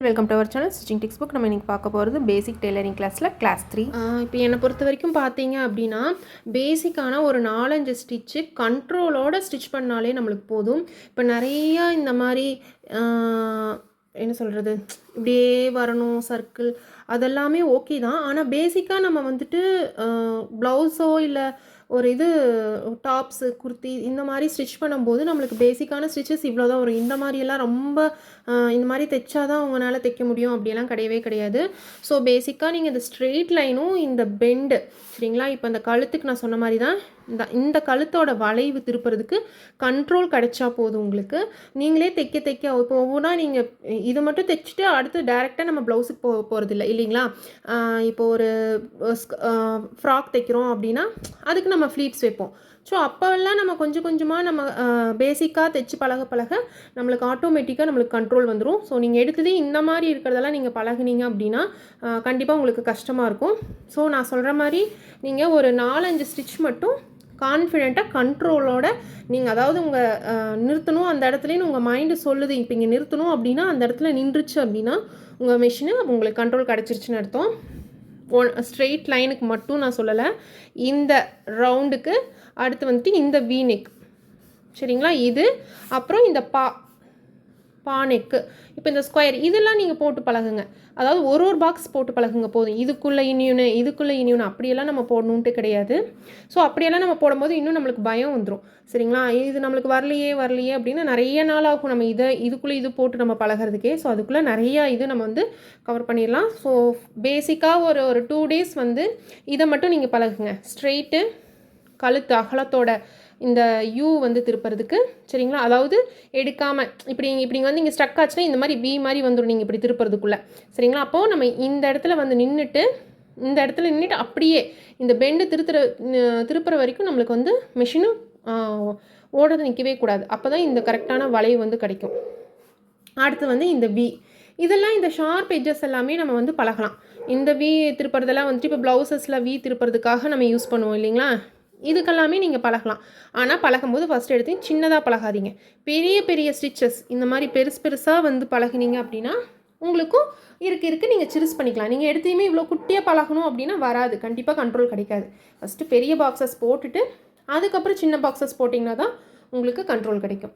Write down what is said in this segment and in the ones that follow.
Welcome to our channel stitching text book நம்ம இன்றைக்கி பார்க்க போகிறது பேசிக் டெய்லரிங் கிளாஸில் கிளாஸ் த்ரீ இப்போ என்னை பொறுத்த வரைக்கும் பார்த்தீங்க அப்படின்னா பேசிக்கான ஒரு நாலஞ்சு ஸ்டிச்சு கண்ட்ரோலோட ஸ்டிச் பண்ணாலே நம்மளுக்கு போதும். இப்போ நிறையா இந்த மாதிரி என்ன சொல்கிறது இப்படியே வரணும் சர்க்கிள் அதெல்லாமே ஓகே தான். ஆனால் பேசிக்காக நம்ம வந்துட்டு ப்ளவுஸோ இல்லை ஒரு இது டாப்ஸு குர்த்தி இந்த மாதிரி ஸ்டிச் பண்ணும்போது நம்மளுக்கு பேசிக்கான ஸ்டிச்சஸ் இவ்வளோ தான் வரும். இந்த மாதிரியெல்லாம் ரொம்ப இந்த மாதிரி தைச்சா தான் அவங்களால தைக்க முடியும். அப்படியெல்லாம் கிடையவே கிடையாது. ஸோ பேசிக்காக நீங்கள் இந்த ஸ்ட்ரெயிட் லைனும் இந்த பெண்டு சரிங்களா? இப்போ இந்த கழுத்துக்கு நான் சொன்ன மாதிரி தான் இந்த இந்த கழுத்தோட வளைவு திருப்புறதுக்கு கண்ட்ரோல் கிடைச்சா போதும் உங்களுக்கு. நீங்களே தைக்க தைக்க இப்போ ஒவ்வொன்றா நீங்கள் இது மட்டும் தைச்சிட்டு அடுத்து டேரெக்டாக நம்ம ப்ளவுஸுக்கு போ போகிறதில்ல இல்லைங்களா? இப்போ ஒரு ஃப்ராக் தைக்கிறோம் அப்படின்னா அதுக்கு நம்ம ஃப்ளீட்ஸ் வைப்போம். ஸோ அப்போல்லாம் நம்ம கொஞ்சம் கொஞ்சமாக நம்ம பேசிக்காக தைச்சு பழக பழக நம்மளுக்கு ஆட்டோமேட்டிக்காக நம்மளுக்கு கண்ட்ரோல் வந்துடும் ஸோ நீங்கள் எடுத்ததே இந்த மாதிரி இருக்கிறதெல்லாம் நீங்கள் பழகுனீங்க அப்படின்னா கண்டிப்பாக உங்களுக்கு கஷ்டமாக இருக்கும். ஸோ நான் சொல்கிற மாதிரி நீங்கள் ஒரு நாலஞ்சு ஸ்டிச் மட்டும் கான்ஃபிடெண்ட்டாக கண்ட்ரோலோட நீங்கள் அதாவது உங்கள் நிறுத்தணும் அந்த இடத்துலையும் உங்கள் மைண்டு சொல்லுது. இப்போ இங்கே நிறுத்தணும் அப்படின்னா அந்த இடத்துல நின்றுச்சு அப்படின்னா உங்கள் மிஷினு உங்களுக்கு கண்ட்ரோல் கிடச்சிருச்சுன்னு அர்த்தம். ஒன் ஸ்ட்ரெயிட் லைனுக்கு மட்டும் நான் சொல்லலை. இந்த ரவுண்டுக்கு அடுத்து வந்துட்டு இந்த வீனிக் சரிங்களா? இது. அப்புறம் இந்த பா பானைக்கு. இப்போ இந்த ஸ்கொயர் இதெல்லாம் நீங்கள் போட்டு பழகுங்க. அதாவது ஒரு ஒரு பாக்ஸ் போட்டு பழகுங்க போதும். இதுக்குள்ளே இனியூனு இதுக்குள்ளே இனியூனு அப்படியெல்லாம் நம்ம போடணுன்ட்டு கிடையாது. ஸோ அப்படியெல்லாம் நம்ம போடும்போது இன்னும் நம்மளுக்கு பயம் வந்துடும் சரிங்களா? இது நம்மளுக்கு வரலையே வரலையே அப்படின்னு நிறைய நாள் ஆகும். நம்ம இதை இதுக்குள்ளே இது போட்டு நம்ம பழகிறதுக்கே. ஸோ அதுக்குள்ளே நிறையா இது நம்ம வந்து கவர் பண்ணிடலாம். ஸோ பேசிக்காக ஒரு ஒரு டூ டேஸ் வந்து இதை மட்டும் நீங்கள் பழகுங்க. ஸ்ட்ரெயிட்டு கழுத்து அகலத்தோட இந்த யூ வந்து திருப்புறதுக்கு சரிங்களா? அதாவது எடுக்காமல் இப்படி இப்படி வந்து இங்கே ஸ்டக் ஆச்சுன்னா இந்த மாதிரி வி மாதிரி வந்துடும் நீங்கள் இப்படி திருப்புறதுக்குள்ளே. சரிங்களா? அப்போது நம்ம இந்த இடத்துல வந்து நின்றுட்டு இந்த இடத்துல நின்றுட்டு அப்படியே இந்த பெண்டு திருத்துற திருப்புற வரைக்கும் நம்மளுக்கு வந்து மிஷினும் ஓடுறது நிற்கவே கூடாது. அப்போ தான் இந்த கரெக்டான வளைவு வந்து கிடைக்கும். அடுத்து வந்து இந்த வி இதெல்லாம் இந்த ஷார்ப் எட்ஜஸ் எல்லாமே நம்ம வந்து பழகலாம். இந்த வி திருப்புறதெல்லாம் வந்துட்டு இப்போ ப்ளவுசஸில் வி திருப்புறதுக்காக நம்ம யூஸ் பண்ணுவோம் இல்லைங்களா? இதுக்கெல்லாமே நீங்கள் பழகலாம். ஆனால் பழகும்போது ஃபஸ்ட் எடுத்து சின்னதாக பழகாதீங்க. பெரிய பெரிய ஸ்டிச்சஸ் இந்த மாதிரி பெருசு பெருசாக வந்து பழகுனீங்க அப்படின்னா உங்களுக்கும் இருக்கு இருக்கு நீங்கள் சிறுஸ் பண்ணிக்கலாம். நீங்கள் எடுத்தையுமே இவ்வளோ குட்டியாக பழகணும் அப்படின்னா வராது. கண்டிப்பாக கண்ட்ரோல் கிடைக்காது. ஃபஸ்ட்டு பெரிய பாக்ஸஸ் போட்டுட்டு அதுக்கப்புறம் சின்ன பாக்ஸஸ் போட்டிங்கன்னா தான் உங்களுக்கு கண்ட்ரோல் கிடைக்கும்.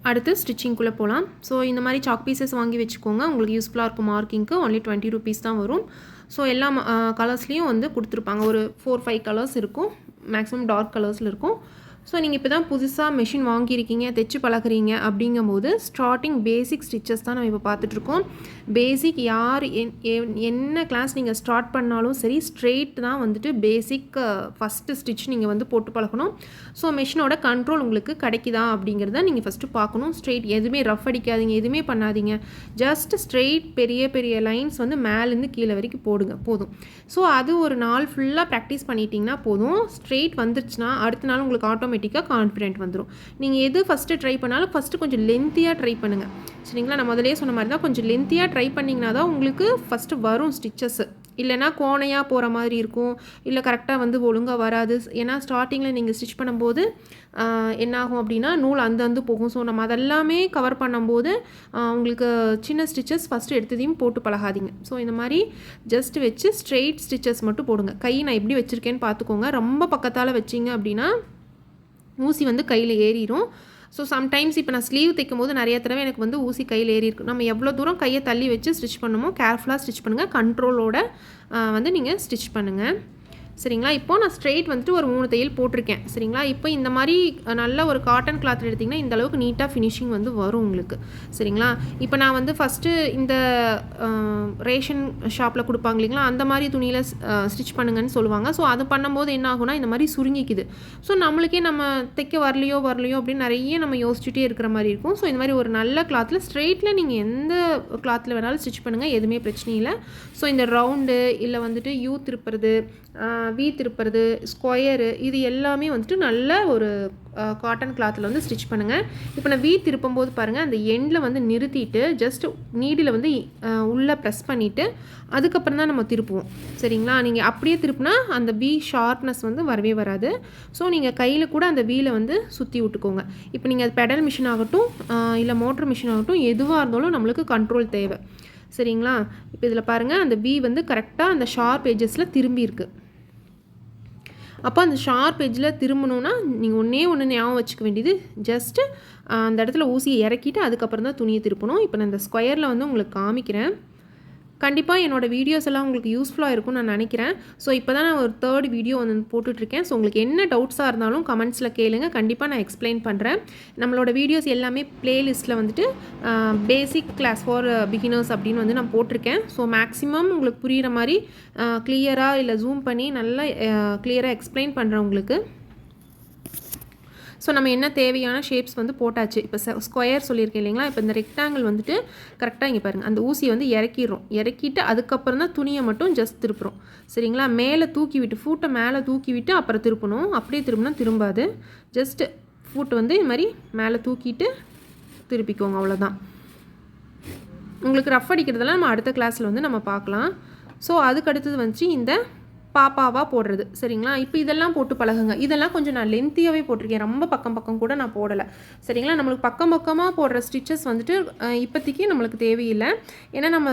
அடுத்து ஸ்டிச்சிங்குள்ளே போகலாம் ஸோ இந்த மாதிரி சாக் பீசஸ் வாங்கி வச்சுக்கோங்க. உங்களுக்கு யூஸ்ஃபுல்லாக இருக்கும் மார்க்கிங்க்கு ஒன்லி டுவெண்ட்டி ருபீஸ் தான் வரும். ஸோ எல்லா கலர்ஸ்லேயும் வந்து கொடுத்துருப்பாங்க. ஒரு ஃபோர் ஃபைவ் கலர்ஸ் இருக்கும். மேக்ஸிமம் டார்க் கலர்ஸில் இருக்கும். ஸோ நீங்கள் இப்போ தான் புதுசாக மிஷின் வாங்கியிருக்கீங்க தைச்சு பழகுறீங்க அப்படிங்கும்போது ஸ்டார்டிங் பேசிக் ஸ்டிச்சஸ் தான் நம்ம இப்போ பார்த்துட்ருக்கோம். பேசிக் யார் என் என்ன கிளாஸ் நீங்கள் ஸ்டார்ட் பண்ணாலும் சரி ஸ்ட்ரெயிட் தான் வந்துட்டு பேசிக் ஃபஸ்ட்டு ஸ்டிச் நீங்கள் வந்து போட்டு பழகணும். ஸோ மிஷினோட கண்ட்ரோல் உங்களுக்கு கிடைக்குதா அப்படிங்கிறத நீங்கள் ஃபஸ்ட்டு பார்க்கணும். ஸ்ட்ரெயிட் எதுவுமே ரஃப் அடிக்காதீங்க எதுவுமே பண்ணாதீங்க. ஜஸ்ட் ஸ்ட்ரெயிட் பெரிய பெரிய லைன்ஸ் வந்து மேலேருந்து கீழே வரைக்கும் போடுங்க போதும். ஸோ அது ஒரு நாள் ஃபுல்லாக ப்ராக்டிஸ் பண்ணிட்டீங்கன்னா போதும். ஸ்ட்ரெயிட் வந்துருச்சுன்னா அடுத்த நாள் உங்களுக்கு ஆட்டோமேட்டிக்காக கான்ஃபிடென்ட் வந்துடும் நீங்கள் எது ஃபஸ்ட்டு ட்ரை பண்ணாலும் ஃபஸ்ட்டு கொஞ்சம் லென்த்தியாக ட்ரை பண்ணுங்கள் சரிங்களா? நான் முதலே சொன்ன மாதிரி தான் கொஞ்சம் லென்த்தியாக ட்ரை பண்ணிங்கன்னா தான் உங்களுக்கு ஃபஸ்ட்டு வரும் ஸ்டிச்சஸ்ஸு இல்லைனா கோணையாக போகிற மாதிரி இருக்கும். இல்லை கரெக்டாக வந்து ஒழுங்காக வராது. ஏன்னா ஸ்டார்டிங்கில் நீங்கள் ஸ்டிச் பண்ணும்போது என்னாகும் அப்படின்னா நூல் அந்தந்து போகும். ஸோ நம்ம அதெல்லாமே கவர் பண்ணும்போது உங்களுக்கு சின்ன ஸ்டிச்சஸ் ஃபஸ்ட்டு எடுத்ததையும் போட்டு பழகாதீங்க. ஸோ இந்த மாதிரி ஜஸ்ட் வச்சு ஸ்ட்ரெயிட் ஸ்டிச்சஸ் மட்டும் போடுங்க. கை நான் எப்படி வச்சுருக்கேன்னு பார்த்துக்கோங்க. ரொம்ப பக்கத்தால் வச்சிங்க அப்படின்னா ஊசி வந்து கையில் ஏறிடும் ஸோ சம்டைம்ஸ் இப்போ நான் ஸ்லீவ் தைக்கும் போது நிறைய தடவை எனக்கு வந்து ஊசி கையில் ஏறி இருக்கு நம்ம எவ்வளோ தூரம் கையை தள்ளி வச்சு ஸ்டிச் பண்ணுமோ கேர்ஃபுல்லாக ஸ்டிச் பண்ணுங்கள் கண்ட்ரோலோட வந்து நீங்கள் ஸ்டிச் பண்ணுங்கள் சரிங்களா? இப்போ நான் ஸ்ட்ரெயிட் வந்துட்டு ஒரு மூணு தையல் போட்டிருக்கேன். சரிங்களா? இப்போ இந்த மாதிரி நல்ல ஒரு காட்டன் கிளாத் எடுத்திங்கன்னா இந்த அளவுக்கு நீட்டாக ஃபினிஷிங் வந்து வரும் உங்களுக்கு. சரிங்களா? இப்போ நான் வந்து ஃபஸ்ட்டு இந்த ரேஷன் ஷாப்பில் கொடுப்பாங்க இல்லைங்களா? அந்த மாதிரி துணியில் ஸ்டிச் பண்ணுங்கன்னு சொல்லுவாங்க. ஸோ அது பண்ணும்போது என்ன ஆகுனா இந்த மாதிரி சுருங்கிக்குது. ஸோ நம்மளுக்கே நம்ம தைக்க வரலையோ வரலையோ அப்படின்னு நிறைய நம்ம யோசிச்சுட்டே இருக்கிற மாதிரி இருக்கும். ஸோ இந்த மாதிரி ஒரு நல்ல கிளாத்தில் ஸ்ட்ரெயிட்டில் நீங்கள் எந்த கிளாத்தில் வேணாலும் ஸ்டிச் பண்ணுங்கள் எதுவுமே பிரச்சனை இல்லை. ஸோ இந்த ரவுண்டு இல்லை வந்துட்டு யூ திருப்புறது வீ திருப்புறது ஸ்கொயரு இது எல்லாமே வந்துட்டு நல்ல ஒரு காட்டன் கிளாத்தில் வந்து ஸ்டிச் பண்ணுங்கள் இப்போ நான் வீ திருப்பும்போது பாருங்கள் அந்த எண்டில் வந்து நிறுத்திட்டு ஜஸ்ட் நீடில் வந்து உள்ளே ப்ரெஸ் பண்ணிவிட்டு அதுக்கப்புறம் தான் நம்ம திருப்புவோம். சரிங்களா? நீங்கள் அப்படியே திருப்புனா அந்த வீ ஷார்ப்னஸ் வந்து வரவே வராது. ஸோ நீங்கள் கையில் கூட அந்த வீலை வந்து சுற்றி விட்டுக்கோங்க. இப்போ நீங்கள் அது பெடல் மிஷின் ஆகட்டும் இல்லை மோட்டர் மிஷின் ஆகட்டும் எதுவாக இருந்தாலும் நம்மளுக்கு கண்ட்ரோல் தேவை. சரிங்களா? இப்போ இதில் பாருங்கள் அந்த வீ வந்து கரெக்டாக அந்த ஷார்ப் ஏஜஸில் திரும்பி இருக்குது அப்போ அந்த ஷார்ப் எஜ்ஜில் திரும்பணுன்னா நீங்கள் ஒன்றே ஒன்று ஞாபகம் வச்சுக்க வேண்டியது. ஜஸ்ட்டு அந்த இடத்துல ஊசியை இறக்கிட்டு அதுக்கப்புறம் தான் துணியை திருப்பணும். இப்போ நான் இந்த ஸ்கொயரில் வந்து உங்களுக்கு காமிக்கிறேன். கண்டிப்பாக என்னோடய வீடியோஸ் எல்லாம் உங்களுக்கு யூஸ்ஃபுல்லாக இருக்கும்னு நான் நினைக்கிறேன். ஸோ இப்போ தான் நான் ஒரு தேர்ட் வீடியோ வந்து போட்டுட்ருக்கேன். ஸோ உங்களுக்கு என்ன டவுட்ஸாக இருந்தாலும் கமெண்ட்ஸில் கேளுங்க. கண்டிப்பாக நான் எக்ஸ்பிளைன் பண்ணுறேன் நம்மளோட வீடியோஸ் எல்லாமே ப்ளேலிஸ்ட்டில் வந்துட்டு பேசிக் கிளாஸ் ஃபார் பிகினர்ஸ் அப்படின்னு வந்து நான் போட்டிருக்கேன். ஸோ மேக்ஸிமம் உங்களுக்கு புரிகிற மாதிரி கிளியராக இல்லை ஜூம் பண்ணி நல்லா கிளியராக எக்ஸ்பிளைன் பண்ணுறேன் உங்களுக்கு. ஸோ நம்ம என்ன தேவையான ஷேப்ஸ் வந்து போட்டாச்சு? இப்போ ஸ்கொயர் சொல்லியிருக்கேன் இல்லைங்களா? இப்போ இந்த ரெக்டாங்கிள் வந்துட்டு கரெக்டாக இங்கே பாருங்கள் அந்த ஊசியை வந்து இறக்கிடுறோம். இறக்கிட்டு அதுக்கப்புறம் தான் துணியை மட்டும் ஜஸ்ட் திருப்புறோம். சரிங்களா? மேலே தூக்கி விட்டு ஃபூட்டை மேலே தூக்கி விட்டு அப்புறம் திருப்பணும். அப்படியே திரும்பினா திரும்பாது. ஜஸ்ட்டு ஃபூட் வந்து இது மாதிரி மேலே தூக்கிட்டு திருப்பிக்கோங்க. அவ்வளோதான் உங்களுக்கு ரஃப் அடிக்கிறதெல்லாம் நம்ம அடுத்த கிளாஸில் வந்து நம்ம பார்க்கலாம். ஸோ அதுக்கு அடுத்தது வந்துச்சு இந்த பாப்பாவாக போடுறது. சரிங்களா? இப்போ இதெல்லாம் போட்டு பழகுங்க. இதெல்லாம் கொஞ்சம் நான் லென்த்தியாகவே போட்டிருக்கேன். ரொம்ப பக்கம் பக்கம் கூட நான் போடலை. சரிங்களா? நம்மளுக்கு பக்கம் பக்கமாக போடுற ஸ்டிச்சஸ் வந்துட்டு இப்போதைக்கு நம்மளுக்கு தேவையில்லை. ஏன்னா நம்ம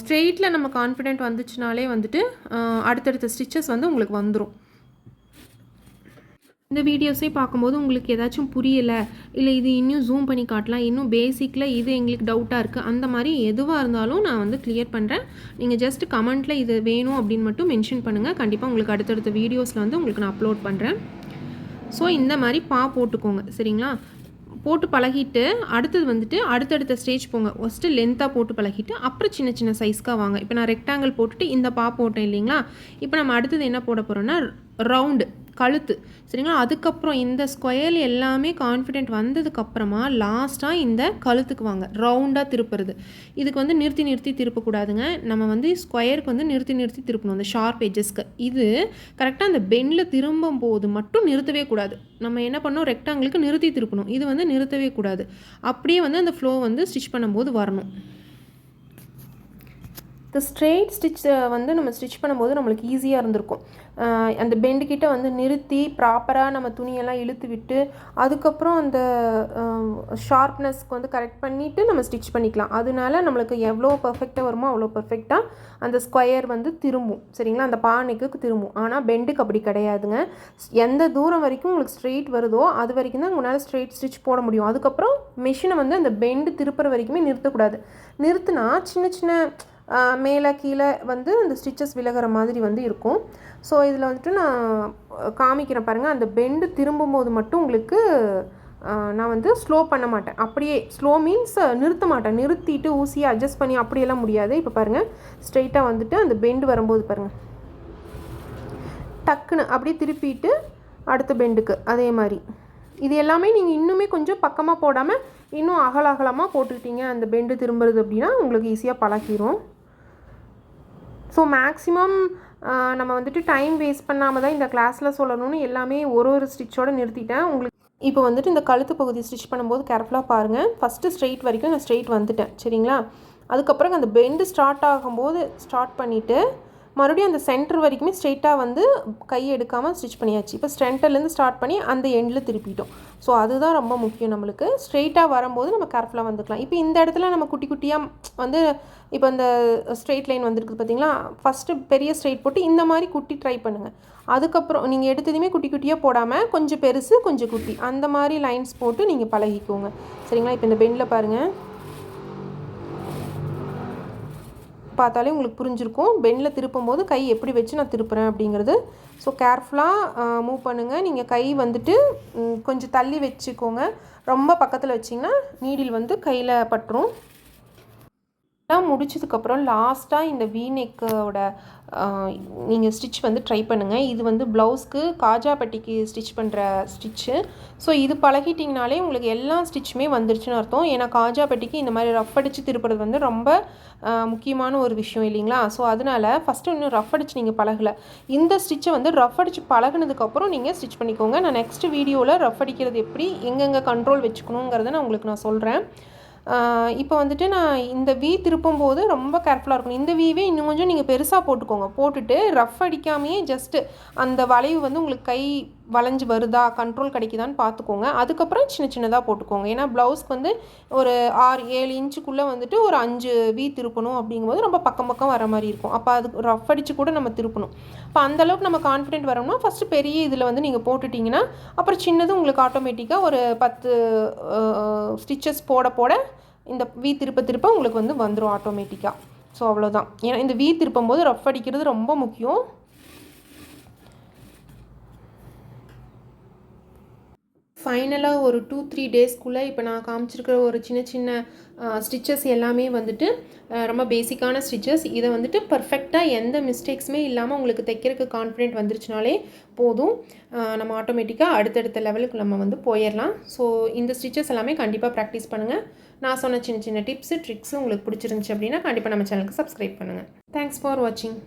ஸ்ட்ரெயிட்டில் நம்ம கான்ஃபிடென்ட் வந்துச்சுனாலே வந்துட்டு அடுத்தடுத்த ஸ்டிச்சஸ் வந்து உங்களுக்கு வந்துடும் இந்த வீடியோஸே பார்க்கும்போது உங்களுக்கு ஏதாச்சும் புரியலை இல்லை இது இன்னும் ஜூம் பண்ணி காட்டலாம் இன்னும் பேசிக்கில் இது எங்களுக்கு டவுட்டாக இருக்குது அந்த மாதிரி எதுவாக இருந்தாலும் நான் வந்து கிளியர் பண்ணுறேன் நீங்கள் ஜஸ்ட் கமெண்ட்டில் இது வேணும் அப்படின்னு மட்டும் மென்ஷன் பண்ணுங்கள் கண்டிப்பாக உங்களுக்கு அடுத்தடுத்த வீடியோஸில் வந்து உங்களுக்கு நான் அப்லோட் பண்ணுறேன் ஸோ இந்த மாதிரி பா போட்டுக்கோங்க சரிங்களா? போட்டு பழகிட்டு அடுத்தது வந்துட்டு அடுத்தடுத்த ஸ்டேஜ் போங்க. ஃபஸ்ட்டு லென்த்தாக போட்டு பழகிட்டு அப்புறம் சின்ன சின்ன சைஸ்க்காக வாங்க. இப்போ நான் ரெக்டாங்கிள் போட்டுட்டு இந்த பா போட்டேன் இல்லைங்களா? இப்போ நம்ம அடுத்தது என்ன போட போகிறோன்னா ரவுண்டு கழுத்து. சரிங்களா? அதுக்கப்புறம் இந்த ஸ்கொயர் எல்லாமே கான்ஃபிடென்ட் வந்ததுக்கப்புறமா லாஸ்ட்டாக இந்த கழுத்துக்கு வாங்க. ரவுண்டாக திருப்புறது. இதுக்கு வந்து நிறுத்தி நிறுத்தி திருப்பக்கூடாதுங்க. நம்ம வந்து ஸ்கொயருக்கு வந்து நிறுத்தி நிறுத்தி திருப்பணும். அந்த ஷார்ப் எஜஸ்க்கு இது கரெக்டாக அந்த பெண்டில் திரும்பும் போது மட்டும் நிறுத்தவே கூடாது. நம்ம என்ன பண்ணோம் ரெக்டாங்கிளுக்கு நிறுத்தி திருப்பணும். இது வந்து நிறுத்தவே கூடாது. அப்படியே வந்து அந்த ஃப்ளோ வந்து ஸ்டிச் பண்ணும்போது வரணும். இந்த ஸ்ட்ரெயிட் ஸ்டிச் வந்து நம்ம ஸ்டிச் பண்ணும்போது நம்மளுக்கு ஈஸியாக இருந்திருக்கும். Uh, அந்த பெண்டுக்கிட்ட வந்து நிறுத்தி ப்ராப்பராக நம்ம துணியெல்லாம் இழுத்து விட்டு அதுக்கப்புறம் அந்த uh, ஷார்ப்னஸ்க்கு வந்து கரெக்ட் பண்ணிவிட்டு நம்ம ஸ்டிச் பண்ணிக்கலாம். அதனால நம்மளுக்கு எவ்வளோ பர்ஃபெக்டாக வருமோ அவ்வளோ பர்ஃபெக்டாக அந்த ஸ்கொயர் வந்து திரும்பும். சரிங்களா? அந்த பானைக்கு திரும்பும். ஆனால் பெண்டுக்கு அப்படி கிடையாதுங்க. எந்த தூரம் வரைக்கும் உங்களுக்கு ஸ்ட்ரெயிட் வருதோ அது வரைக்கும் தான் உங்களால் ஸ்ட்ரெயிட் ஸ்டிச் போட முடியும். அதுக்கப்புறம் மிஷினை வந்து அந்த பெண்டு திருப்புற வரைக்குமே நிறுத்தக்கூடாது. நிறுத்தினா சின்ன சின்ன மேலே கீழே வந்து அந்த ஸ்டிச்சஸ் விலகிற மாதிரி வந்து இருக்கும். ஸோ இதில் வந்துட்டு நான் காமிக்கிறேன் பாருங்கள் அந்த பெண்டு திரும்பும்போது மட்டும் உங்களுக்கு நான் வந்து ஸ்லோ பண்ண மாட்டேன். அப்படியே ஸ்லோ மீன்ஸ் நிறுத்த மாட்டேன். நிறுத்திட்டு ஊசியை அட்ஜஸ்ட் பண்ணி அப்படியெல்லாம் முடியாது. இப்போ பாருங்கள் ஸ்ட்ரெயிட்டாக வந்துட்டு அந்த பெண்டு வரும்போது பாருங்கள் டக்குன்னு அப்படியே திருப்பிட்டு அடுத்த பெண்டுக்கு அதே மாதிரி. இது எல்லாமே நீங்கள் இன்னுமே கொஞ்சம் பக்கமாக போடாமல் இன்னும் அகல அகலமாக போட்டுக்கிட்டீங்க. அந்த பெண்டு திரும்புறது அப்படின்னா உங்களுக்கு ஈஸியாக பழகிரும். ஸோ மேக்ஸிமம் நம்ம வந்துட்டு டைம் வேஸ்ட் பண்ணாமல் தான் இந்த கிளாஸில் சொல்லணும்னு எல்லாமே ஒரு ஒரு ஸ்டிச்சோட நிறுத்திட்டேன். உங்களுக்கு இப்போ வந்துட்டு இந்த கழுத்து பகுதி ஸ்டிச் பண்ணும்போது கேர்ஃபுல்லாக பாருங்கள் ஃபஸ்ட்டு ஸ்ட்ரெயிட் வரைக்கும் நான் ஸ்ட்ரெயிட் வந்துட்டேன். சரிங்களா? அதுக்கப்புறம் அந்த பெண்டு ஸ்டார்ட் ஆகும்போது ஸ்டார்ட் பண்ணிவிட்டு மறுபடியும் அந்த சென்டர் வரைக்குமே ஸ்ட்ரெயிட்டாக வந்து கை எடுக்காமல் ஸ்டிச் பண்ணியாச்சு. இப்போ சென்டர்லேருந்து ஸ்டார்ட் பண்ணி அந்த எண்டில் திருப்பிட்டோம். ஸோ அதுதான் ரொம்ப முக்கியம் நம்மளுக்கு. ஸ்ட்ரெயிட்டாக வரும்போது நம்ம கேர்ஃபுல்லாக வந்துக்கலாம். இப்போ இந்த இடத்துல நம்ம குட்டி குட்டியாக வந்து இப்போ இந்த ஸ்ட்ரெயிட் லைன் வந்திருக்குது பார்த்தீங்களா ஃபஸ்ட்டு பெரிய ஸ்ட்ரெயிட் போட்டு இந்த மாதிரி குட்டி ட்ரை பண்ணுங்கள் அதுக்கப்புறம் நீங்கள் எடுத்ததுமே குட்டி குட்டியாக போடாமல் கொஞ்சம் பெருசு கொஞ்சம் குட்டி. அந்த மாதிரி லைன்ஸ் போட்டு நீங்கள் பழகிக்கோங்க. சரிங்களா? இப்போ இந்த பெண்டில் பாருங்கள் பார்த்தாலே உங்களுக்கு புரிஞ்சிருக்கும். பெண்ணில் திருப்பும் போது கை எப்படி வச்சு நான் திருப்புறேன் அப்படிங்கிறது. ஸோ கேர்ஃபுல்லாக மூவ் பண்ணுங்கள் நீங்கள் கை வந்துட்டு கொஞ்சம் தள்ளி வச்சுக்கோங்க. ரொம்ப பக்கத்தில் வச்சிங்கன்னா நீடில் வந்து கையில் பட்டுரும். எல்லாம் முடிச்சதுக்கப்புறம் லாஸ்ட்டாக இந்த வீநெக்கோட நீங்கள் ஸ்டிச் வந்து ட்ரை பண்ணுங்கள் இது வந்து ப்ளவுஸ்க்கு காஜாப்பட்டிக்கு ஸ்டிச் பண்ணுற ஸ்டிச்சு ஸோ இது பழகிட்டிங்கனாலே உங்களுக்கு எல்லா ஸ்டிச்சுமே வந்துருச்சுன்னு அர்த்தம். ஏன்னா காஜாப்பட்டிக்கு இந்த மாதிரி ரஃப் அடித்து திருப்புறது வந்து ரொம்ப முக்கியமான ஒரு விஷயம் இல்லைங்களா? ஸோ அதனால ஃபஸ்ட்டு இன்னும் ரஃப் அடிச்சு நீங்கள் பழகலை. இந்த ஸ்டிச்சை வந்து ரஃப் அடித்து பழகுனதுக்கப்புறம் நீங்கள் ஸ்டிச் பண்ணிக்கோங்க. நான் நெக்ஸ்ட் வீடியோவில் ரஃப் அடிக்கிறது எப்படி எங்கெங்கே கண்ட்ரோல் வச்சுக்கணுங்கிறத நான் உங்களுக்கு நான் சொல்கிறேன் இப்போ வந்துட்டு நான் இந்த வீ திருப்பும் போது ரொம்ப கேர்ஃபுல்லாக இருக்கணும். இந்த வீவே இன்னும் கொஞ்சம் நீங்கள் பெருசாக போட்டுக்கோங்க. போட்டுட்டு ரஃப் அடிக்காமையே ஜஸ்ட்டு அந்த வளைவு வந்து உங்களுக்கு கை வளைஞ்சு வருதா? கண்ட்ரோல் கிடைக்குதான்னு பார்த்துக்கோங்க. அதுக்கப்புறம் சின்ன சின்னதாக போட்டுக்கோங்க. ஏன்னா ப்ளவுஸ்க்கு வந்து ஒரு ஆறு ஏழு இன்ச்சுக்குள்ளே வந்துட்டு ஒரு அஞ்சு வீ திருப்பணும் அப்படிங்கும்போது ரொம்ப பக்கம் பக்கம் வர மாதிரி இருக்கும். அப்போ அது ரஃப் அடித்து கூட நம்ம திருப்பணும். அப்போ அந்தளவுக்கு நம்ம கான்ஃபிடென்ட் வரோம்னா ஃபஸ்ட்டு பெரிய இதில் வந்து நீங்கள் போட்டுட்டிங்கன்னா அப்புறம் சின்னது உங்களுக்கு ஆட்டோமேட்டிக்காக ஒரு பத்து ஸ்டிச்சஸ் போட போட இந்த வீ திருப்ப திருப்ப உங்களுக்கு வந்து வந்துடும் ஆட்டோமேட்டிக்காக ஸோ அவ்வளோதான் ஏன்னா இந்த வீ திருப்பும் போது ரஃப் அடிக்கிறது ரொம்ப முக்கியம். ஃபைனலாக ஒரு டூ த்ரீ டேஸ்க்குள்ளே இப்போ நான் காமிச்சிருக்கிற ஒரு சின்ன சின்ன ஸ்டிச்சஸ் எல்லாமே வந்துட்டு ரொம்ப பேசிக்கான ஸ்டிச்சஸ் இதை வந்துட்டு பர்ஃபெக்டாக எந்த மிஸ்டேக்ஸுமே இல்லாமல் உங்களுக்கு தைக்கிறதுக்கு கான்ஃபிடென்ட் வந்துருச்சுனாலே போதும். நம்ம ஆட்டோமேட்டிக்காக அடுத்தடுத்த லெவலுக்கு நம்ம வந்து போயிடலாம் ஸோ இந்த ஸ்டிச்சஸ் எல்லாமே கண்டிப்பாக ப்ராக்டிஸ் பண்ணுங்கள் நான் சொன்ன சின்ன சின்ன டிப்ஸு ட்ரிக்ஸு உங்களுக்கு பிடிச்சிருந்துச்சி அப்படின்னா கண்டிப்பாக நம்ம சேனலுக்கு சப்ஸ்கிரைப் பண்ணுங்கள் தேங்க்ஸ் ஃபார் வாட்சிங்